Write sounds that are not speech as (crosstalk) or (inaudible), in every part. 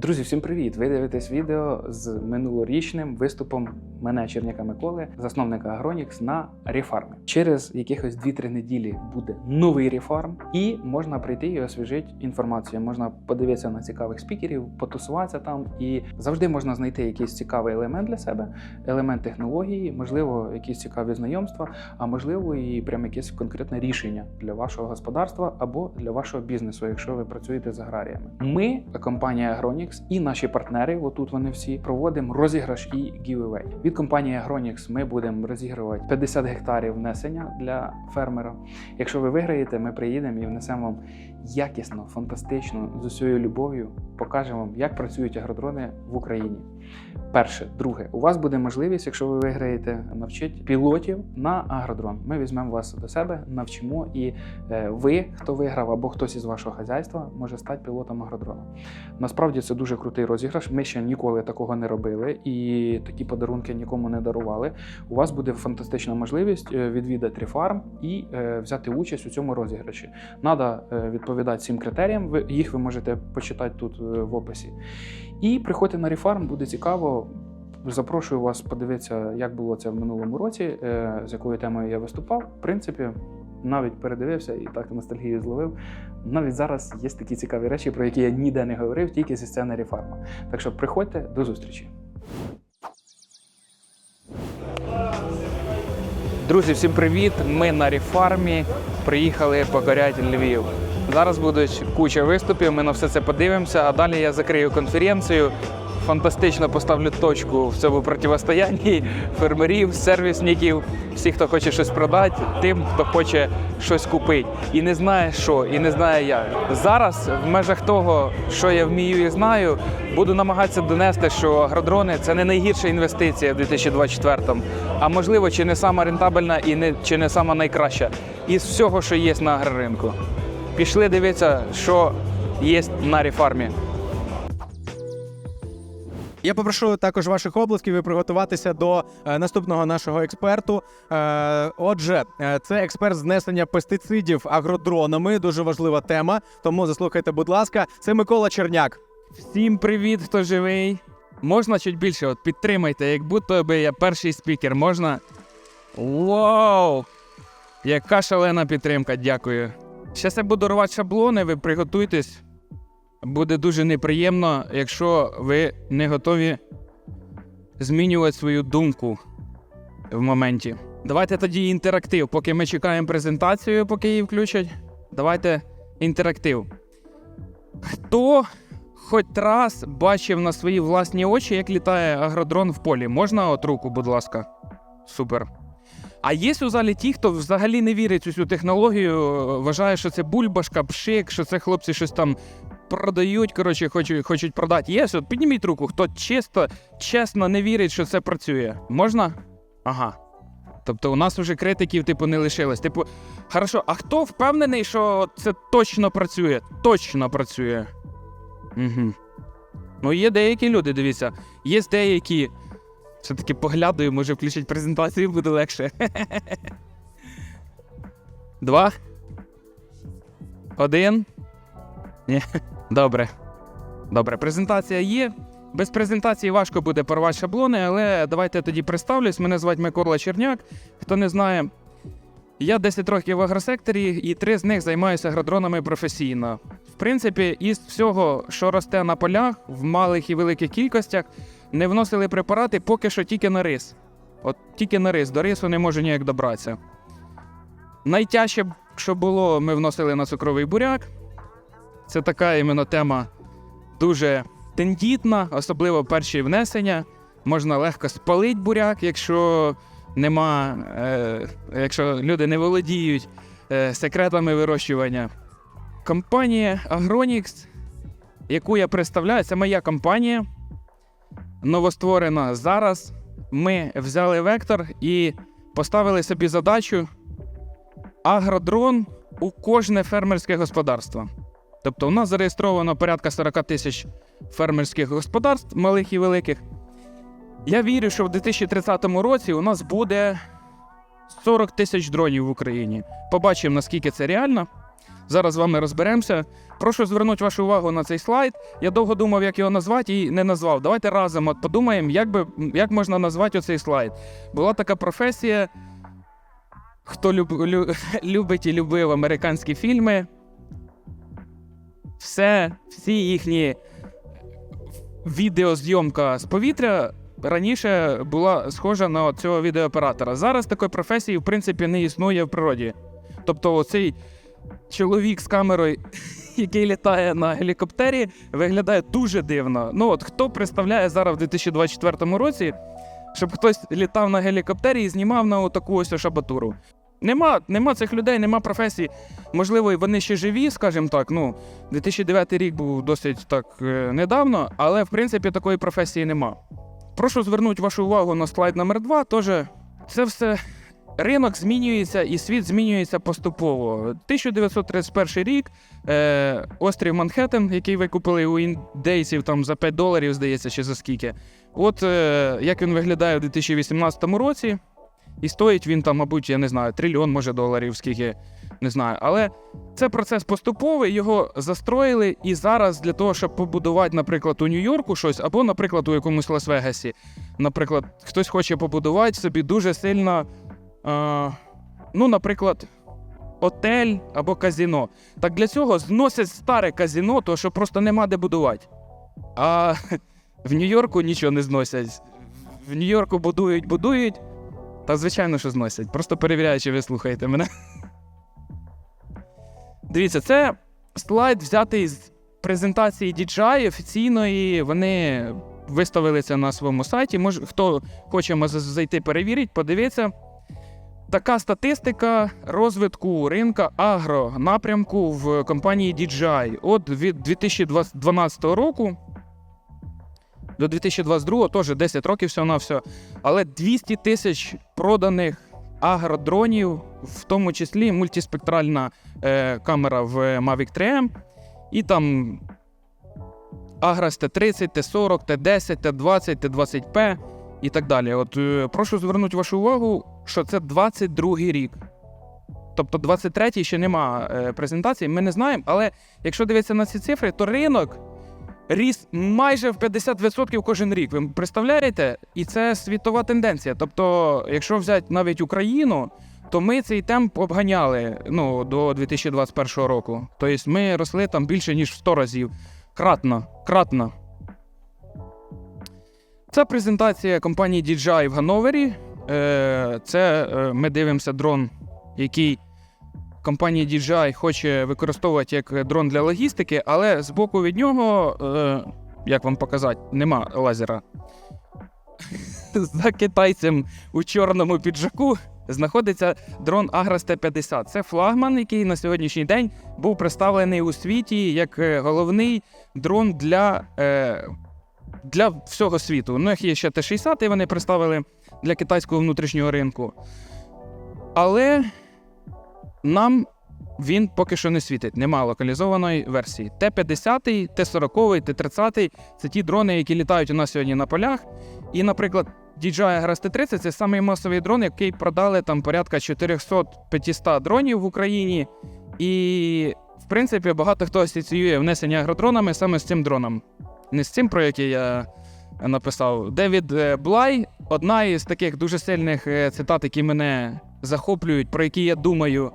Друзі, всім привіт! Ви дивитесь відео з минулорічним виступом мене Черняка Миколи, засновника Agronix на рефармі. Через якихось 2-3 неділі буде новий рефарм, і можна прийти і освіжити інформацію. Можна подивитися на цікавих спікерів, потусуватися там, і завжди можна знайти якийсь цікавий елемент для себе, елемент технології, можливо, якісь цікаві знайомства, а можливо, і прям якесь конкретне рішення для вашого господарства або для вашого бізнесу, якщо ви працюєте з аграріями. Ми, компанія Agronix і наші партнери, отут вони всі, проводимо розіграш і giveaway. Від компанії Agronix ми будемо розігрувати 50 гектарів внесення для фермера. Якщо ви виграєте, ми приїдемо і внесемо вам якісно, фантастично, з усією любов'ю, покажемо вам, як працюють агродрони в Україні. Перше, друге, у вас буде можливість, якщо ви виграєте, навчити пілотів на агродрон. Ми візьмемо вас до себе, навчимо, і е, ви, хто виграв, або хтось із вашого хазяйства, може стати пілотом агродрона. Насправді це дуже крутий розіграш. Ми ще ніколи такого не робили і такі подарунки нікому не дарували. У вас буде фантастична можливість е, відвідати рефарм і е, взяти участь у цьому розіграші. Надо відповідати цим критеріям. Їх ви можете почитати тут в описі. І приходьте на рефарм, буде цікаво. Запрошую вас подивитися, як було це в минулому році, е, з якою темою я виступав. В принципі, навіть передивився і так ностальгію зловив. Навіть зараз є такі цікаві речі, про які я ніде не говорив, тільки зі сцени рефарма. Так що приходьте до зустрічі. Друзі, всім привіт! Ми на рефармі приїхали покоряти Львів. Зараз будуть куча виступів, ми на все це подивимося, а далі я закрию конференцію. Фантастично поставлю точку в цьому противостоянні (laughs) фермерів, сервісників, всіх, хто хоче щось продати, тим, хто хоче щось купити. І не знає що, і не знає як. Зараз, в межах того, що я вмію і знаю, буду намагатися донести, що агродрони це не найгірша інвестиція в 2024-му, а можливо, чи не сама рентабельна і не чи не сама найкраща із всього, що є на агроринку. Пішли дивитися, що є на рефармі. Я попрошу також ваших обласків і приготуватися до е, наступного нашого експерту. Е, отже, е, це експерт знесення пестицидів агродронами. Дуже важлива тема. Тому заслухайте, будь ласка, це Микола Черняк. Всім привіт, хто живий. Можна чуть більше, от підтримайте, як будто би я перший спікер. Можна. Вау! Яка шалена підтримка, дякую. Зараз я буду рвати шаблони, ви приготуйтесь. Буде дуже неприємно, якщо ви не готові змінювати свою думку в моменті. Давайте тоді інтерактив. Поки ми чекаємо презентацію, поки її включать. Давайте інтерактив. Хто хоч раз бачив на свої власні очі, як літає агродрон в полі? Можна от руку, будь ласка? Супер. А є у залі ті, хто взагалі не вірить у цю технологію, вважає, що це бульбашка, пшик, що це хлопці щось там продають, коротше, хочуть, хочуть продати. Є, от підніміть руку, хто чисто, чесно не вірить, що це працює. Можна? Ага. Тобто у нас вже критиків, типу, не лишилось. Типу, хорошо, а хто впевнений, що це точно працює? Точно працює. Угу. Ну, є деякі люди, дивіться, є деякі. Все-таки поглядаю, може включити презентацію, буде легше. Два. Один. Ні. Добре. Добре, презентація є. Без презентації важко буде порвати шаблони, але давайте тоді представлюсь. Мене звати Микола Черняк. Хто не знає, я 10 років в агросекторі і три з них займаюся агродронами професійно. В принципі, із всього, що росте на полях, в малих і великих кількостях, не вносили препарати поки що тільки на рис. От тільки на рис, до рису не можу ніяк добратися. Найтяжче, що було, ми вносили на цукровий буряк. Це така іменно тема дуже тендітна, особливо перші внесення. Можна легко спалити буряк, якщо нема, е, якщо люди не володіють е, секретами вирощування. Компанія Agronix, яку я представляю, це моя компанія, новостворена зараз. Ми взяли вектор і поставили собі задачу агродрон у кожне фермерське господарство. Тобто у нас зареєстровано порядка 40 тисяч фермерських господарств, малих і великих. Я вірю, що в 2030 році у нас буде 40 тисяч дронів в Україні. Побачимо, наскільки це реально. Зараз з вами розберемося. Прошу звернути вашу увагу на цей слайд. Я довго думав, як його назвати, і не назвав. Давайте разом от подумаємо, як, би, як можна назвати оцей слайд. Була така професія. Хто люб, лю, (laughs) любить і любив американські фільми, все, всі їхні відеозйомка з повітря раніше була схожа на цього відеооператора. Зараз такої професії, в принципі, не існує в природі. Тобто, оцей чоловік з камерою, який літає на гелікоптері, виглядає дуже дивно. Ну от хто представляє зараз в 2024 році, щоб хтось літав на гелікоптері і знімав на таку ось шабатуру. Нема, нема цих людей, нема професій. Можливо, вони ще живі, скажімо так. Ну, 2009 рік був досить так е, недавно, але в принципі такої професії нема. Прошу звернути вашу увагу на слайд номер 2 Тож це все ринок змінюється і світ змінюється поступово. 1931 рік е, острів Манхеттен, який ви купили у індейців там за 5 доларів, здається, чи за скільки. От е, як він виглядає у 2018 році. І стоїть він там, мабуть, я не знаю, трильйон, може, доларів, скільки не знаю. Але це процес поступовий, його застроїли, і зараз для того, щоб побудувати, наприклад, у Нью-Йорку щось, або, наприклад, у якомусь Лас-Вегасі, наприклад, хтось хоче побудувати собі дуже сильно, е, ну, наприклад, отель або казіно. Так для цього зносять старе казіно, тому що просто нема де будувати. А (laughs) в Нью-Йорку нічого не зносять. В Нью-Йорку будують, будують. Та звичайно, що зносять. Просто перевіряю, чи ви слухаєте мене. (laughs) Дивіться, це слайд взятий з презентації DJI офіційної. Вони виставили це на своєму сайті. Може, хто хоче зайти перевірити, подивитися. Така статистика розвитку ринка агро напрямку в компанії DJI. От від 2012 року до 2022 теж 10 років всього на все. Але 200 тисяч проданих агродронів, в тому числі мультиспектральна е, камера в Mavic 3M, і там Agras T30, T40, T10, T20, T20P і так далі. От е, прошу звернути вашу увагу, що це 22 рік. Тобто 23-й ще нема е, презентації, ми не знаємо, але якщо дивитися на ці цифри, то ринок ріс майже в 50% кожен рік. Ви представляєте? І це світова тенденція. Тобто, якщо взяти навіть Україну, то ми цей темп обганяли ну, до 2021 року. Тобто ми росли там більше, ніж в 100 разів. Кратно, кратно. Це презентація компанії DJI в Ганновері. Е, Це е, ми дивимося дрон, який компанія DJI хоче використовувати як дрон для логістики, але збоку від нього, е, як вам показати, нема лазера. За китайцем у чорному піджаку знаходиться дрон Agras T50. Це флагман, який на сьогоднішній день був представлений у світі як е, головний дрон для, е, для всього світу. У них є ще Т-60, і вони представили для китайського внутрішнього ринку. Але нам він поки що не світить, нема локалізованої версії. Т-50, Т-40, Т-30 це ті дрони, які літають у нас сьогодні на полях. І, наприклад, DJI Agras T30 це самий масовий дрон, який продали там порядка 400-500 дронів в Україні. І, в принципі, багато хто асоціює внесення агродронами саме з цим дроном. Не з цим, про який я написав. Девід е, Блай одна із таких дуже сильних е, цитат, які мене захоплюють, про які я думаю,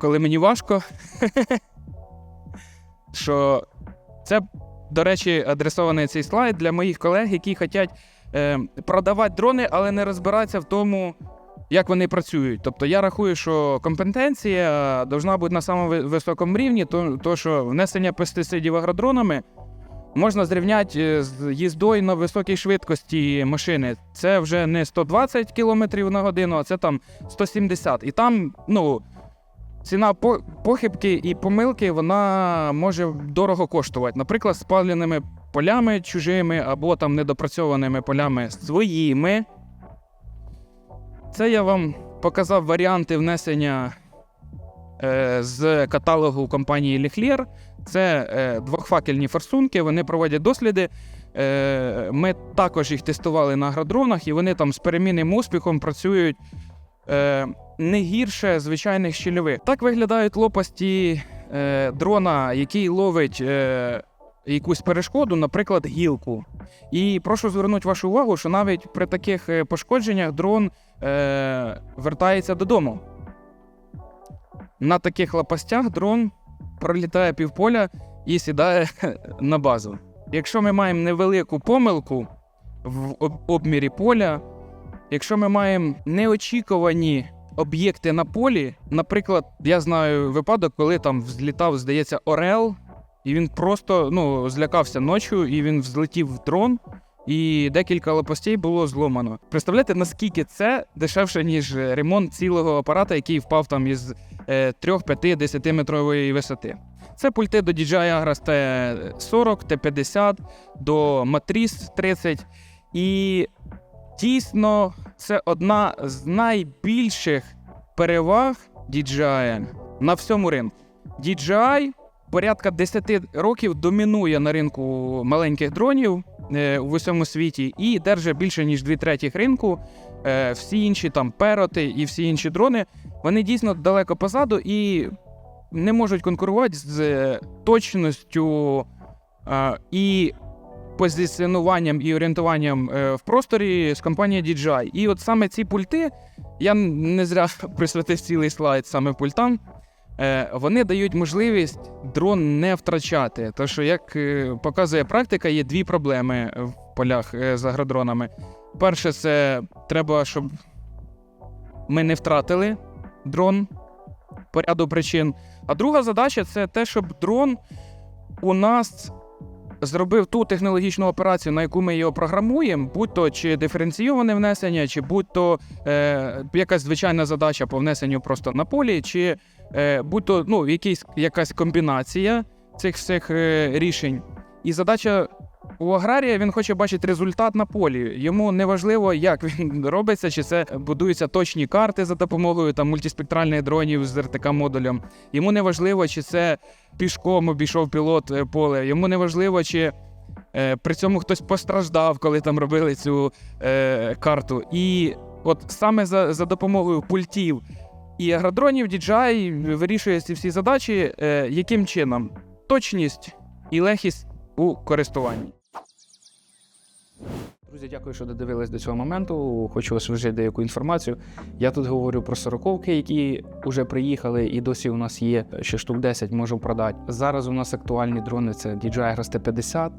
коли мені важко. (laughs) Що це, до речі, адресований цей слайд для моїх колег, які хочуть е, продавати дрони, але не розбираються в тому, як вони працюють. Тобто я рахую, що компетенція повинна бути на самому високому рівні, то, то що внесення пестицидів агродронами можна зрівняти е, з їздою на високій швидкості машини. Це вже не 120 км на годину, а це там 170. І там, ну. Ціна похибки і помилки вона може дорого коштувати. Наприклад, спаленими полями чужими або там недопрацьованими полями своїми. Це я вам показав варіанти внесення з каталогу компанії Leclerc. Це е, двохфакельні форсунки, вони проводять досліди. Е, ми також їх тестували на агродронах, і вони там з перемінним успіхом працюють. Е, не гірше звичайних щільових. Так виглядають лопасті е, дрона, який ловить е, якусь перешкоду, наприклад, гілку. І прошу звернути вашу увагу, що навіть при таких е, пошкодженнях дрон е, вертається додому. На таких лопастях дрон пролітає півполя і сідає (laughs) на базу. Якщо ми маємо невелику помилку в обмірі поля, якщо ми маємо неочікувані об'єкти на полі, наприклад, я знаю випадок, коли там взлітав, здається, Орел, і він просто ну, злякався ночі, і він взлетів в дрон, і декілька лопастей було зломано. Представляєте, наскільки це дешевше, ніж ремонт цілого апарата, який впав там із е, 3-5-10 метрової висоти. Це пульти до DJI Agras T40, T50, до Matrice 30. І дійсно це одна з найбільших переваг DJI на всьому ринку. DJI порядка 10 років домінує на ринку маленьких дронів е, у всьому світі і держить більше ніж дві третіх ринку. Е, всі інші там пероти і всі інші дрони, вони дійсно далеко позаду і не можуть конкурувати з е, точністю е, і позиціонуванням і орієнтуванням е, в просторі з компанією DJI. І от саме ці пульти, я не зря (laughs) присвятив цілий слайд саме пультам. Е, Вони дають можливість дрон не втрачати. Тому що, як е, показує практика, є дві проблеми в полях е, з агродронами. Перше, це треба, щоб ми не втратили дрон по ряду причин. А друга задача це те, щоб дрон у нас зробив ту технологічну операцію, на яку ми його програмуємо, будь то чи диференційоване внесення, чи будь то е, якась звичайна задача по внесенню просто на полі, чи е, будь то ну, якийсь, якась комбінація цих всіх е, рішень. І задача у аграрія він хоче бачити результат на полі. Йому не важливо, як він (laughs) робиться, чи це будуються точні карти за допомогою там мультиспектральних дронів з РТК модулем. Йому не важливо, чи це пішком обійшов пілот е, поле. Йому не важливо, чи е, при цьому хтось постраждав, коли там робили цю е, карту. І от саме за, за допомогою пультів і агродронів DJI вирішує ці всі задачі, е, яким чином? Точність і легкість у користуванні. Друзі, дякую, що додивились до цього моменту. Хочу освіжити деяку інформацію. Я тут говорю про сороковки, які вже приїхали, і досі у нас є ще штук 10 можу продати. Зараз у нас актуальні дрони це DJI Agras T50.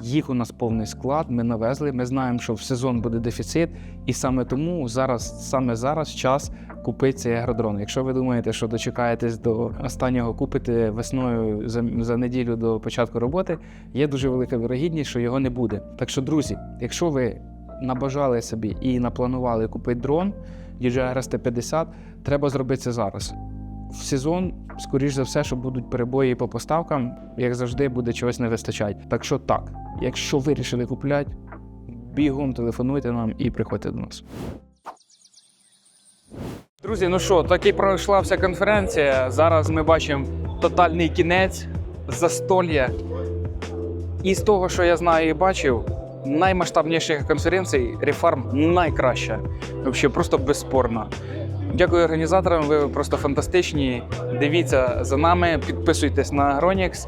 Їх у нас повний склад. Ми навезли. Ми знаємо, що в сезон буде дефіцит, і саме тому зараз, саме зараз, час купити цей агродрон. Якщо ви думаєте, що дочекаєтесь до останнього купити весною за, за неділю до початку роботи, є дуже велика вірогідність, що його не буде. Так що, друзі, якщо ви набажали собі і напланували купити дрон DJI Agras T50, треба зробити це зараз. В сезон, скоріш за все, що будуть перебої по поставкам, як завжди, буде чогось не вистачати. Так що так, якщо вирішили купляти, бігом телефонуйте нам і приходьте до нас. Друзі, ну що, так і пройшла вся конференція. Зараз ми бачимо тотальний кінець, застолья. І з того, що я знаю і бачив, наймасштабніших конференцій Реfarm найкраща. Взагалі, просто безспорно. Дякую організаторам, ви просто фантастичні. Дивіться за нами, підписуйтесь на Agronix